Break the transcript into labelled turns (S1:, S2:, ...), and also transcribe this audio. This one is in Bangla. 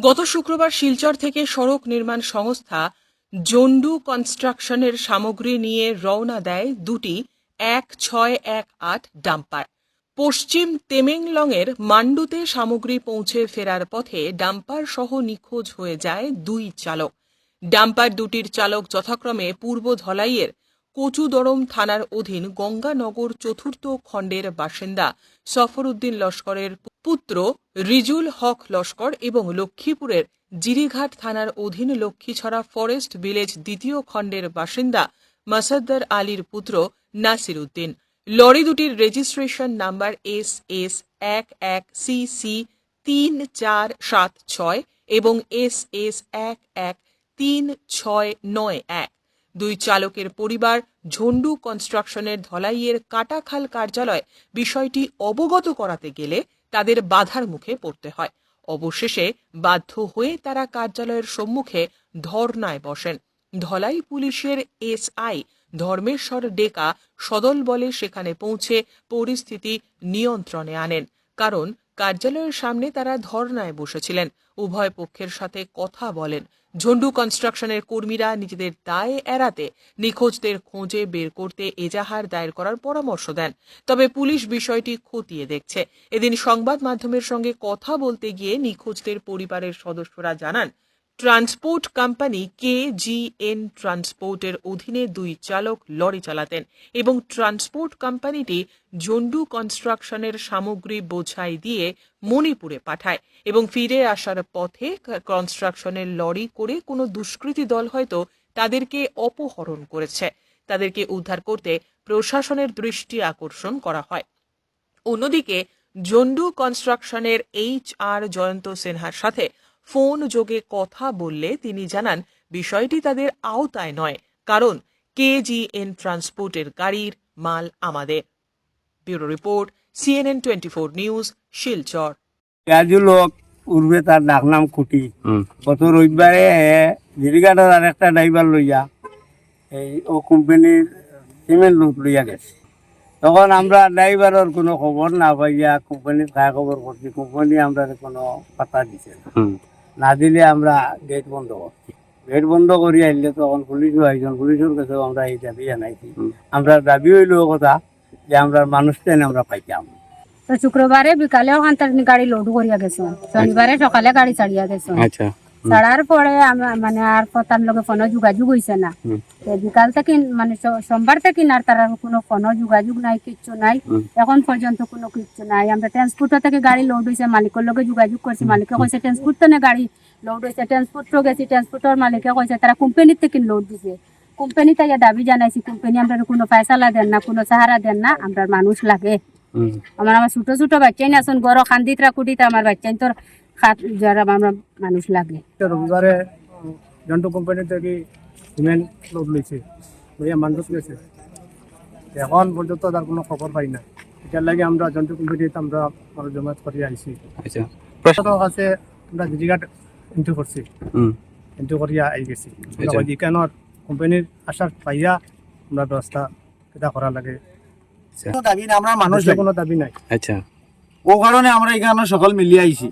S1: গত শুক্রবার শিলচর থেকে সড়ক নির্মাণ সংস্থা জন্ডু কনস্ট্রাকশনের সামগ্রী নিয়ে রওনা দেয় দুটি এক ছয় এক আট ডাম্পার। পশ্চিম তেমেংলংয়ের মান্ডুতে সামগ্রী পৌঁছে ফেরার পথে ডাম্পার সহ নিখোঁজ হয়ে যায় দুই চালক। ডাম্পার দুটির চালক যথাক্রমে পূর্ব ধলাইয়ের কচুদরম থানার অধীন গঙ্গানগর চতুর্থ খণ্ডের বাসিন্দা সফরউদ্দিন লস্করের পুত্র রিজুল হক লস্কর এবং লক্ষ্মীপুরের জিরিঘাট থানার অধীন লক্ষ্মীছড়া ফরেস্ট ভিলেজ দ্বিতীয় খণ্ডের বাসিন্দা মাসাদ্দার আলীর পুত্র নাসির উদ্দিন লরি দুটির রেজিস্ট্রেশন নাম্বার এস এস এক এক সি সি তিন চার সাত ছয় এবং এস এস এক এক তিন ছয় নয় এক। দুই চালকের পরিবার ঝন্ডু কনস্ট্রাকশনের ধলাইয়ের কাটাখাল কার্যালয় বিষয়টি অবগত করাতে গেলে তাদের বাধার মুখে পড়তে হয়। অবশেষে বাধ্য হয়ে তারা কার্যালয়ের সম্মুখে ধর্নায় বসেন। ধলাই পুলিশের এসআই ধর্মেশ্বর ডেকা সদল বলে সেখানে পৌঁছে পরিস্থিতি নিয়ন্ত্রণে আনেন। কারণ কার্যালয়ের সামনে তারা ধর্নায় বসেছিলেন। উভয় পক্ষের সাথে কথা বলেন। ঝন্ডু কনস্ট্রাকশনের কর্মীরা নিজেদের দায় এড়াতে নিখোঁজদের খোঁজে বের করতে এজাহার দায়ের করার পরামর্শ দেন। তবে পুলিশ বিষয়টি খতিয়ে দেখছে। এদিন সংবাদ মাধ্যমের সঙ্গে কথা বলতে গিয়ে নিখোঁজদের পরিবারের সদস্যরা জানান transport company K G N ট্রান্সপোর্টের অধীনে দুই চালক লরি চালাতেন এবং ট্রান্সপোর্ট কোম্পানিটি জন্ডু কনস্ট্রাকশনের সামগ্রী বোঝাই দিয়ে মণিপুরে পাঠায় এবং ফিরে আসার পথে কনস্ট্রাকশনের লরি করে কোনো দুষ্কৃতী দল হয়তো তাদেরকে অপহরণ করেছে। তাদেরকে উদ্ধার করতে প্রশাসনের দৃষ্টি আকর্ষণ করা হয়। অন্যদিকে জন্ডু কনস্ট্রাকশনের এইচ আর জয়ন্ত সিনহার সাথে ফোন যোগে কথা বললে তিনি জানান বিষয়টি তাদের আওতায় নয় কারণ কেজিএন ট্রান্সপোর্টের গাড়ির মাল আমাদের। Bureau report CNN twenty four news Silchar.
S2: লোক উড়বে তার ডাকনাম কুটি। গত রবিবারে জিরিঘাটার আর একটা ড্রাইভার লইয়া এই ও কোম্পানির সিমেন্ট লুট লইয়া গেছে। তখন আমরা ড্রাইভারের কোনো খবর না পাইয়া কোম্পানির খায় খবর করছি কোম্পানি আমরা কোনো পাতা দিছে না। না দিলে আমরা গেট বন্ধ করছি। গেট বন্ধ করি আনলে তখন পুলিশও আইজন পুলিশের কাছেও আমরা এই দাবি জানাইছি। আমরা দাবি হইল কথা যে আমরা মানুষ মানুষটা আমরা পাইতাম।
S3: তো শুক্রবারে বিকালে ওখান গাড়ি লোড করিয়া গেছে শনিবারে সকালে গাড়ি ছাড়িয়া গেছো
S4: আচ্ছা।
S3: ছাড়ার পরে মানে আর তার লগে ফোনে যোগাযোগ হয়েছে না। বিকাল থেকে মানে সোমবার থেকে আর তার কোনো ফোনে যোগাযোগ নাই কিচ্ছু নাই। এখন পর্যন্ত কোনো কিচ্ছু নাই। আমরা ট্রান্সপোর্টার থেকে গাড়ি লোড হয়েছে মালিকের লগে যোগাযোগ করছি। মালিকে কইছে ট্রান্সপোর্ট থেকে গাড়ি লোড হয়েছে ট্রান্সপোর্টও গেছি ট্রান্সপোর্টের মালিকে কইছে তারা কোম্পানির থেকে লোড দিছে। কোম্পানি তাই দাবি জানাইছি কোম্পানি আমরা কোনো পয়সা দেন না কোনো সাহারা দেন না আমরা মানুষ লাগে। আমার আমার ছোট ছোট বাচ্চাই না শুন গরো খান্দিত রাখুটিতে আমার বাচ্চাই তোর খাত যারা আমরা মানুষ লাগে।
S5: রবিবারে জন্টু কোম্পানি থেকে সিমেন্ট লোড লইছে লইয়া মানুষ গেছে। এখন পর্যন্ত তার কোনো খবর পাই না এটার লাগে আমরা জন্টু কোম্পানিতে আমরা মানুষ জমায়েত করে আইছি।
S4: আচ্ছা প্রশাসন
S5: প্রশাসনের আমরা জিজিঘাট এন্ট্রি করছি।
S4: হুম
S5: এন্ট্রি করিয়া আই গেছি।
S4: আচ্ছা।
S5: কোম্পানির আসার পাইয়া আমরা ব্যবস্থা কেটা করা লাগে?
S4: আচ্ছা।
S6: দাবি না আমরা
S5: মানুষের কোনো দাবি নাই।
S4: আচ্ছা।
S6: ও কারণে আমরা এখানে সকল মিলিয়ে আইছি।